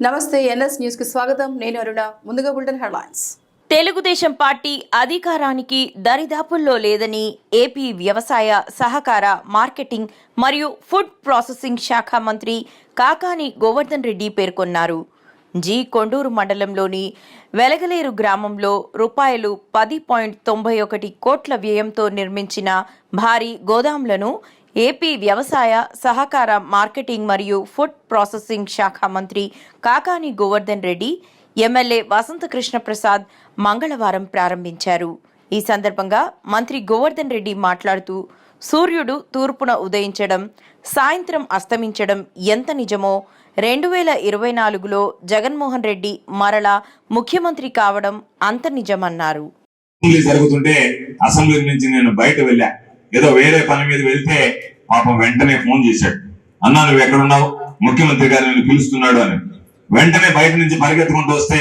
నమస్తే ఎన్ఎస్ న్యూస్కి స్వాగతం. నేను అరుణ. ముందుగా బులెటిన్ హెడ్లైన్స్. తెలుగుదేశం పార్టీ అధికారానికి దరిదాపుల్లో లేదని ఏపీ వ్యవసాయ సహకార మార్కెటింగ్ మరియు ఫుడ్ ప్రాసెసింగ్ శాఖ మంత్రి కాకాని గోవర్ధన్ రెడ్డి పేర్కొన్నారు. జి కొండూరు మండలంలోని వెలగలేరు గ్రామంలో రూపాయలు పది పాయింట్ తొంభై ఒకటి కోట్ల వ్యయంతో నిర్మించిన భారీ గోదాంలను ఏపీ వ్యవసాయ సహకార మార్కెటింగ్ మరియు ఫుడ్ ప్రాసెసింగ్ శాఖ మంత్రి కాకాని గోవర్ధన్ రెడ్డి ఎమ్మెల్యే వసంతకృష్ణ ప్రసాద్ మంగళవారం ప్రారంభించారు. ఈ సందర్భంగా మంత్రి గోవర్ధన్ రెడ్డి మాట్లాడుతూ సూర్యుడు తూర్పున ఉదయించడం సాయంత్రం అస్తమించడం ఎంత నిజమో రెండు వేల ఇరవై నాలుగులో జగన్మోహన్ రెడ్డి మరలా ముఖ్యమంత్రి కావడం అంత నిజమన్నారు. జరుగుతుంటే అసెంబ్లీ నుంచి నేను బయట వెళ్ళా. ఏదో వేరే పని మీద వెళ్తే పాపం వెంటనే ఫోన్ చేశాడు. అన్నా నువ్వు ఎక్కడున్నావు? ముఖ్యమంత్రి గారు నిన్ను పిలుస్తున్నాడు అని. వెంటనే బయట నుంచి పరిగెత్తుకుంటూ వస్తే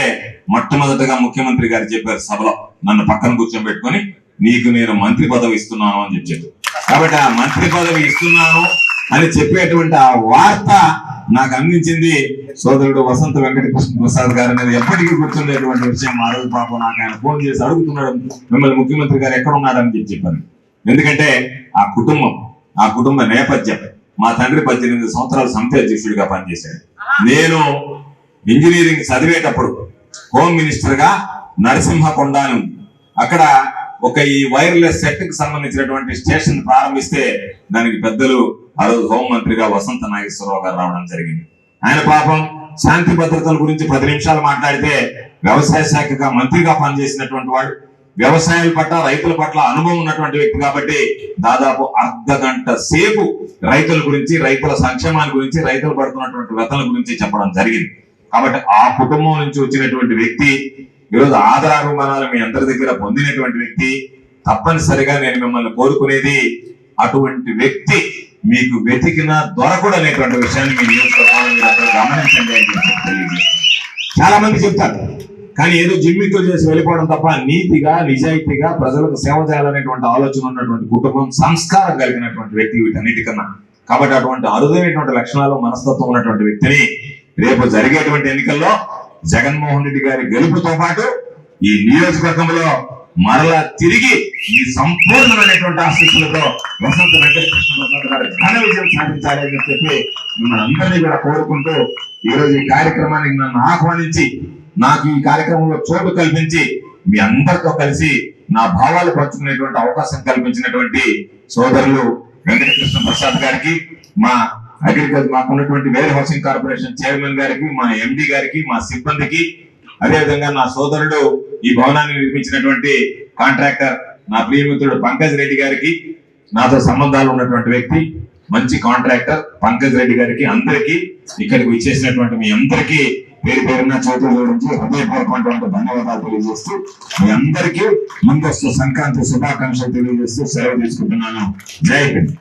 మొట్టమొదటగా ముఖ్యమంత్రి గారు చెప్పారు సభలో నన్ను పక్కన కూర్చోబెట్టుకొని నీకు నేను మంత్రి పదవి ఇస్తున్నాను అని చెప్పారు కాబట్టి ఆ మంత్రి పదవి ఇస్తున్నాను అని చెప్పేటువంటి ఆ వార్త నాకు అందించింది సోదరుడు వసంత వెంకటకృష్ణ ప్రసాద్ గారు అనేది ఎప్పటికీ గుర్తుండేటువంటి విషయం ఆ రోజు పాపం నాకు ఆయన ఫోన్ చేసి అడుగుతున్నాడు మిమ్మల్ని ముఖ్యమంత్రి గారు ఎక్కడ ఉన్నాడని చెప్పి చెప్పాను. ఎందుకంటే ఆ కుటుంబం ఆ కుటుంబ నేపథ్యం మా తండ్రి పద్దెనిమిది సంవత్సరాలు సమితి అధ్యక్షుడిగా పనిచేశాడు. నేను ఇంజనీరింగ్ చదివేటప్పుడు హోమ్ మినిస్టర్గా నరసింహకొండ అక్కడ ఒక ఈ వైర్లెస్ సెట్కి సంబంధించినటువంటి స్టేషన్ ప్రారంభిస్తే దానికి పెద్దలు ఆ రోజు హోం మంత్రిగా వసంత నాగేశ్వరరావు గారు రావడం జరిగింది. ఆయన పాపం శాంతి భద్రతల గురించి పది నిమిషాలు మాట్లాడితే వ్యవసాయ శాఖగా మంత్రిగా పనిచేసినటువంటి వాడు వ్యవసాయాల పట్ల రైతుల పట్ల అనుభవం ఉన్నటువంటి వ్యక్తి కాబట్టి దాదాపు అర్ధ గంట సేపు రైతుల గురించి రైతుల సంక్షేమాల గురించి రైతులు పడుతున్నటువంటి వ్యతల గురించి చెప్పడం జరిగింది. కాబట్టి ఆ కుటుంబం నుంచి వచ్చినటువంటి వ్యక్తి ఈరోజు ఆదరాభిమానాలు మీ అందరి దగ్గర పొందినటువంటి వ్యక్తి తప్పనిసరిగా నేను మిమ్మల్ని కోరుకునేది అటువంటి వ్యక్తి మీకు వెతికిన దొరకడు అనేటువంటి విషయాన్ని మీ నియోజకవర్గంలో మీరు గమనించండి అని చెప్పి చాలా మంది చెప్తారు కానీ ఏదో జిమ్మితో చేసి వెళ్ళిపోవడం తప్ప నీతిగా నిజాయితీగా ప్రజలకు సేవ చేయాలనేటువంటి ఆలోచన ఉన్నటువంటి కుటుంబం సంస్కారం కలిగినటువంటి వ్యక్తి వీటన్నిటికన్నా. కాబట్టి అటువంటి అరుదైనటువంటి లక్షణాలు మనస్తత్వం ఉన్నటువంటి వ్యక్తిని రేపు జరిగేటువంటి ఎన్నికల్లో జగన్మోహన్ రెడ్డి గారి గెలుపుతో పాటు ఈ నియోజకవర్గంలో మరలా తిరిగి ఈ సంపూర్ణమైనటువంటి ఆశీస్సులతో వసంత వెంకటకృష్ణ గారు ఘన విజయం సాధించాలి అని చెప్పి మిమ్మల్ని అందరినీ కూడా కోరుకుంటూ ఈ రోజు ఈ కార్యక్రమానికి నన్ను ఆహ్వానించి నాకు ఈ కార్యక్రమంలో చోటు కల్పించి మీ అందరితో కలిసి నా భావాలు పంచుకునేటువంటి అవకాశం కల్పించినటువంటి సోదరులు వెంకటకృష్ణ ప్రసాద్ గారికి మా అగ్రికల్చర్ మాకు ఉన్నటువంటి వేర్ హౌసింగ్ కార్పొరేషన్ చైర్మన్ గారికి మా ఎండి గారికి మా సిబ్బందికి అదేవిధంగా నా సోదరుడు ఈ భవనాన్ని నిర్మించినటువంటి కాంట్రాక్టర్ నా ప్రియమిత్రుడు పంకజ్ రెడ్డి గారికి నాతో సంబంధాలు ఉన్నటువంటి వ్యక్తి మంచి కాంట్రాక్టర్ పంకజ్ రెడ్డి గారికి అందరికీ ఇక్కడికి ఇచ్చేసినటువంటి మీ అందరికీ పేరు పేరున్న చేతుల గురించి హృదయపూర్వకమైనటువంటి ధన్యవాదాలు తెలియజేస్తూ మీ అందరికీ ముందస్తు సంక్రాంతి శుభాకాంక్షలు తెలియజేస్తూ సెలవు తీసుకుంటున్నాను. జై హింద్.